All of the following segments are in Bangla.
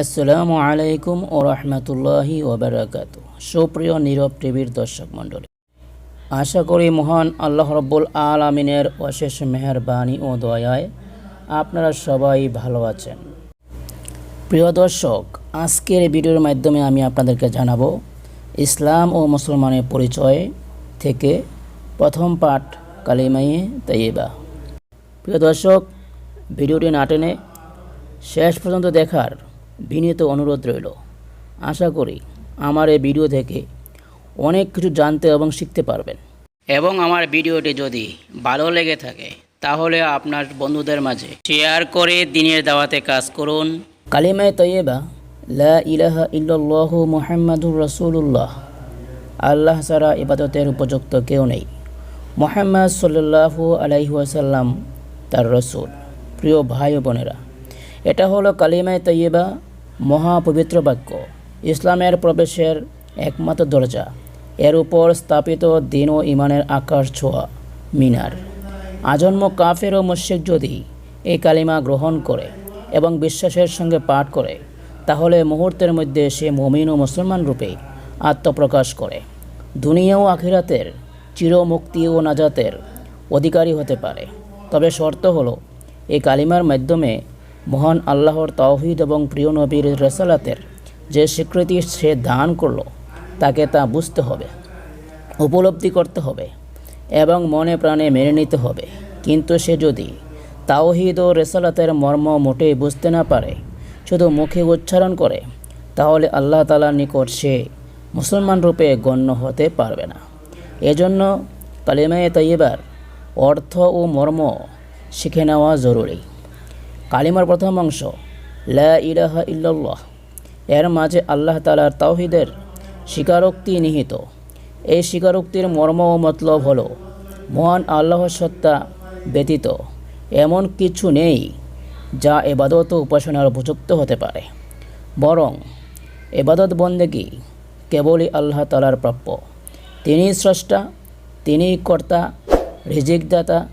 আসসালামু আলাইকুম ও রহমতুল্লাহি ওবরাকাত সুপ্রিয় নীরব টিভির দর্শক মণ্ডলী, আশা করি মহান আল্লাহ রব্বুল আলমিনের অশেষ মেহরবানি ও দয়ায় আপনারা সবাই ভালো আছেন। প্রিয় দর্শক, আজকের ভিডিওর মাধ্যমে আমি আপনাদেরকে জানাব, ইসলাম ও মুসলমানের পরিচয় থেকে প্রথম পাঠ কালিমাইয়ে তাইয়েবা। প্রিয় দর্শক, ভিডিওটি না টেনে শেষ পর্যন্ত দেখার বিনীত অনুরোধ রইল। আশা করি আমার এই ভিডিও থেকে অনেক কিছু জানতে এবং শিখতে পারবেন। এবং আমার ভিডিওটি যদি ভালো লেগে থাকে, তাহলে আপনার বন্ধুদের মাঝে শেয়ার করে দিনের দাওয়াতে কাজ করুন। কালিমায় তৈয়বা, লা ইলাহা ইল্লাল্লাহু মুহাম্মাদুর রাসূলুল্লাহ আল্লাহ ছাড়া ইবাদতের উপযুক্ত কেউ নেই। মোহাম্মদ সাল্লাল্লাহু আলাইহি ওয়াসাল্লাম তার রসুল। প্রিয় ভাই বোনেরা, এটা হলো কালিমায় তৈয়বা মহাপবিত্র বাক্য। ইসলামের প্রবেশের একমাত্র দরজা। এর উপর স্থাপিত দিন ও ইমানের আকাশ ছোঁয়া, মিনার। আজন্ম কাফের ও মুশিক যদি এই কালিমা গ্রহণ করে এবং বিশ্বাসের সঙ্গে পাঠ করে, তাহলে মুহূর্তের মধ্যে সে মমিন ও মুসলমান রূপে আত্মপ্রকাশ করে। দুনিয়া ও আখিরাতের চিরমুক্তি ও নাজাতের অধিকারী হতে পারে। তবে শর্ত হলো এই কালিমার মাধ্যমে মহান আল্লাহর তৌহিদ এবং প্রিয় নবীর রেসালাতের যে স্বীকৃতি সে দান করল, তাকে তা বুঝতে হবে, উপলব্ধি করতে হবে এবং মনে প্রাণে মেনে নিতে হবে। কিন্তু সে যদি তাওহিদ ও রেসালাতের মর্ম মোটেই বুঝতে না পারে, শুধু মুখে উচ্চারণ করে, তাহলে আল্লাহ তালার নিকট সে মুসলমান রূপে গণ্য হতে পারবে না। এজন্য কালিমায়ে তৈবার অর্থ ও মর্ম শিখে নেওয়া জরুরি। কালিমার প্রথম অংশ, লা ইলাহা ইল্লাল্লাহ। এর মাঝে আল্লাহ তালার তাওহিদের স্বীকারোক্তি নিহিত। এই স্বীকারোক্তির মর্ম ও মতলব হলো, মহান আল্লাহর সত্তা ব্যতীত এমন কিছু নেই যা এবাদত উপাসনার উপযুক্ত হতে পারে। বরং এবাদত বন্দেগী কেবলই আল্লাহ তালার প্রাপ্য। তিনিই স্রষ্টা, তিনিই কর্তা রিজিকদাতা,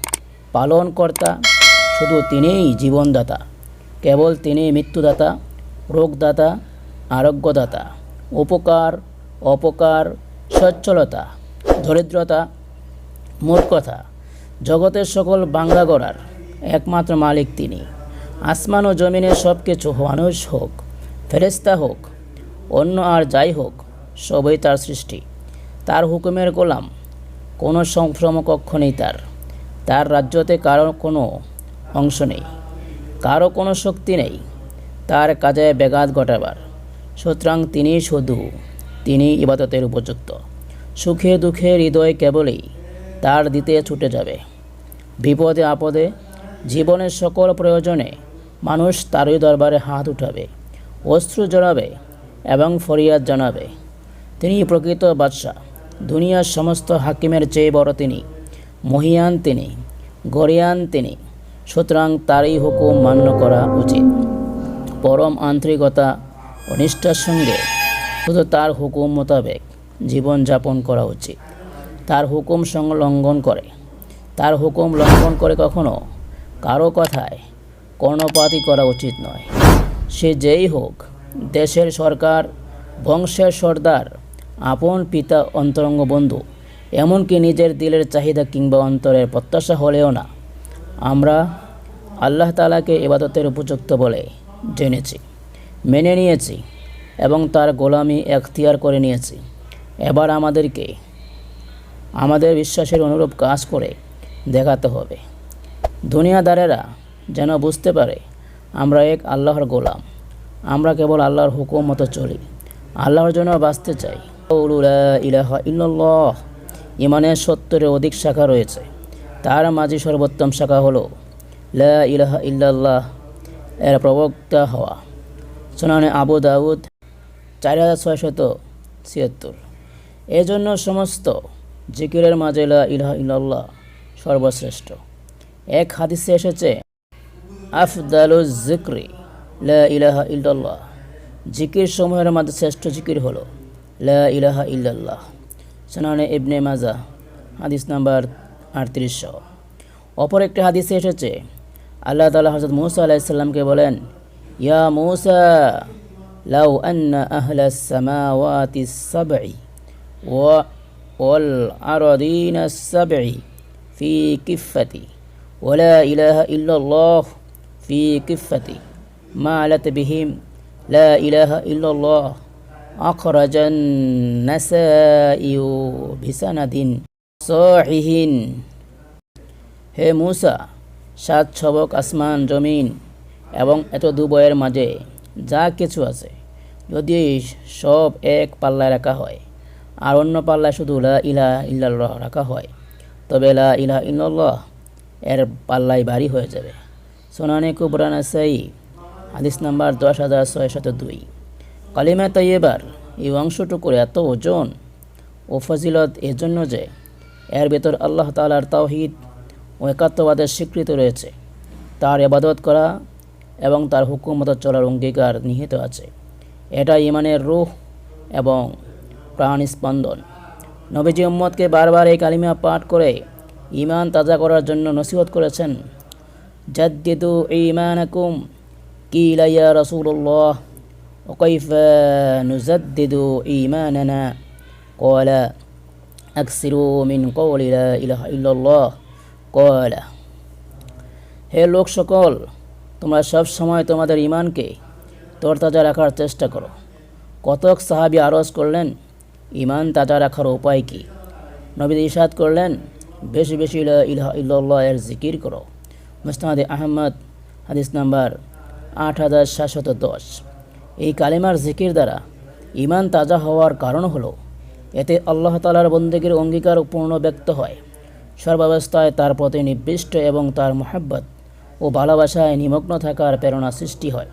পালনকর্তা, শুধু তিনিই জীবনদাতা। কেবল তিনিই মৃত্যুদাতা, রোগদাতা, আরোগ্যদাতা। উপকার, অপকার, সচ্ছলতা, দরিদ্রতা, মূর্খতা। জগতের সকল বাংলা গড়ার একমাত্র মালিক তিনি। আসমান ও জমিনের সব কিছু মানুষ হোক ফেরেস্তা হোক, অন্য আর যাই হোক, সবই তার সৃষ্টি। তার হুকুমের গোলাম কোনো সমকক্ষ নেই তার। তার রাজ্যতে কারও কোনো অংশ নেই, কারও কোনো শক্তি নেই। তার কাজে ব্যাঘাত ঘটাবার। সুতরাং তিনি শুধু, তিনি ইবাদতের উপযুক্ত। সুখে দুঃখে হৃদয় কেবলই তার দিতে ছুটে যাবে। বিপদে আপদে, জীবনের সকল প্রয়োজনে মানুষ তারই দরবারে হাত উঠাবে, অশ্রু জড়াবে এবং ফরিয়াদ জানাবে। তিনি প্রকৃত বাদশাহ। দুনিয়ার সমস্ত হাকিমের চেয়ে বড় তিনি। মহিয়ান তিনি, গরিয়ান তিনি। সুতরাং তারই হুকুম মান্য করা উচিত। পরম আন্তরিকতা ও নিষ্ঠার সঙ্গে শুধু তার হুকুম মোতাবেক জীবনযাপন করা উচিত। তার হুকুম সংলঙ্ঘন করে। তার হুকুম লঙ্ঘন করে কখনো কারও কথায় কর্ণপাতই করা উচিত নয়। সে যেই হোক, দেশের সরকার, বংশের সর্দার আপন পিতা অন্তরঙ্গ বন্ধু, এমনকি নিজের দিলের চাহিদা কিংবা অন্তরের প্রত্যাশা হলেও না। আমরা আল্লাহ তালাকে ইবাদতের উপযুক্ত বলে জেনেছি, মেনে নিয়েছি এবং তার গোলামি এখতিয়ার করে নিয়েছি। এবার আমাদেরকে আমাদের বিশ্বাসের অনুরূপ কাজ করে দেখাতে হবে। দুনিয়াদারেরা যেন বুঝতে পারে, আমরা এক আল্লাহর গোলাম, আমরা কেবল আল্লাহর হুকুম মতো চলি, আল্লাহর জন্য বাঁচতে চাই। ইমানের সত্তরের অধিক শাখা রয়েছে। তার মাঝে সর্বোত্তম শাখা হলো লা ইলাহা ইল্লাল্লাহ, এর প্রবক্তা হওয়া। সোনানে আবু দাউদ চার হাজার ছয়শত ছিয়াত্তর। এজন্য সমস্ত জিকিরের মাঝে লা ইলাহা ইল্লাল্লাহ সর্বশ্রেষ্ঠ। এক হাদিসে এসেছে, আফদালু জিক্রি লা ইলাহা ইল্লাল্লাহ। জিকির সমূহের মধ্যে শ্রেষ্ঠ জিকির হলো লা ইলাহা ইল্লাল্লাহ। সোনানে ইবনে মাজা, হাদিস নাম্বার আটত্রিশশো। অপর একটি হাদিসে এসেছে, আল্লাহ তালা হজরত মুসা আলাইসাল্লামকে বলেন, ইয়া মুসা, লাউ আন্না আহলা সামাওয়াতি সাবঈ ওয়া ওয়াল আরদিনা সাবঈ ফি কিফাতি ওয়ালা ইলাহা ইল্লাল্লাহ ফি কিফাতি মা আলাত বিহিম লা ইলাহা ইল্লাল্লাহ أخرج النسائي بسند صحيح হে মুসা সাত ছবক আসমান জমিন এবং এত দুবয়ের মাঝে যা কিছু আছে যদি সব এক পাল্লায় রাখা হয় আর অন্য পাল্লায় শুধু লা ইলা ইল্লাল্লাহ রাখা হয় তবে লা ইলা ইল্লাল্লাহ এর পাল্লাই ভারী হয়ে যাবে সোনানি কুবরানা সাই হাদিস নাম্বার দশ হাজার ছয়শত দুই কালিমা তাইয়েবার, এই অংশটুকুর এত ওজন ও ফজিলত এজন্য যে এর ভেতর আল্লাহ তালার তাওহিদ ও একাত্মবাদের স্বীকৃতি রয়েছে। তার এবাদত করা এবং তার হুকুম মতো চলার অঙ্গীকার নিহিত আছে। এটা ইমানের রুহ এবং প্রাণ স্পন্দন নবীজি উম্মদকে বারবার এই কালিমা পাঠ করে ইমান তাজা করার জন্য নসিহত করেছেন, জাদ্দিদু ইমানাকুম কিলা ইয়া রাসূলুল্লাহ। وكيف نجدد إيماننا قال أكثروا من قول لا إله إلا الله قال হে লোক সকল তোমরা সব সময় তোমাদের ইমানকে তরতাজা রাখার চেষ্টা করো কতক সাহাবি আরজ করলেন ইমান তাজা রাখার উপায় কী নবীদ ইসাদ করলেন বেশি বেশি লা ইলাহা ইল্লাল্লাহ এর জিকির করো মুস্তাহাদ আহমদ হাদিস নাম্বার আট হাজার সাতশত দশ এই কালিমার জিকির দ্বারা ইমান তাজা হওয়ার কারণ হলো, এতে আল্লাহ তালার বন্দেগীর অঙ্গীকার পূর্ণ ব্যক্ত হয়। সর্বাবস্থায় তার প্রতি নির্দিষ্ট এবং তার মোহাব্বত ও ভালোবাসায় নিমগ্ন থাকার প্রেরণা সৃষ্টি হয়।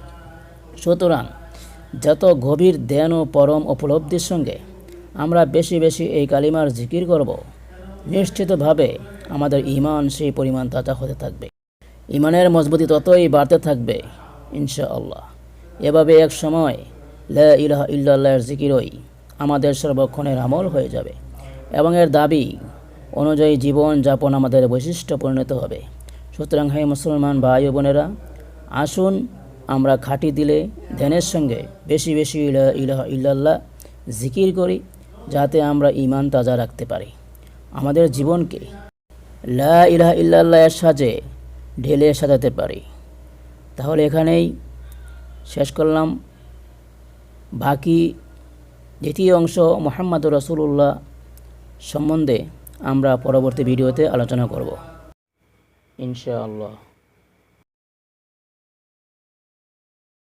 সুতরাং যত গভীর ধ্যান ও পরম উপলব্ধির সঙ্গে আমরা বেশি বেশি এই কালিমার জিকির করব, নিশ্চিতভাবে আমাদের ইমান সেই পরিমাণ তাজা হতে থাকবে। ইমানের মজবুতি ততই বাড়তে থাকবে, ইনশাআল্লাহ। এভাবে এক সময় লা ইলাহা ইল্লাল্লাহর জিকিরই আমাদের সর্বক্ষণের আমল হয়ে যাবে এবং এর দাবি অনুযায়ী জীবন যাপন আমাদের বৈশিষ্ট্য পরিণত হবে। সুতরাং হে মুসলমান ভাই বোনেরা, আসুন আমরা খাঁটি দিলে ধ্যানের সঙ্গে বেশি বেশি ইলা ইলাহা ইল্লাল্লাহ জিকির করি যাতে আমরা ইমান তাজা রাখতে পারি। আমাদের জীবনকে লা ইলাহা এর সাজে ঢেলে সাজাতে পারি। তাহলে এখানেই শেষ করলাম। বাকি দ্বিতীয় অংশ মোহাম্মদ রসুল্লাহ সম্বন্ধে আমরা পরবর্তী ভিডিওতে আলোচনা করব। ইনশাআল্লাহ।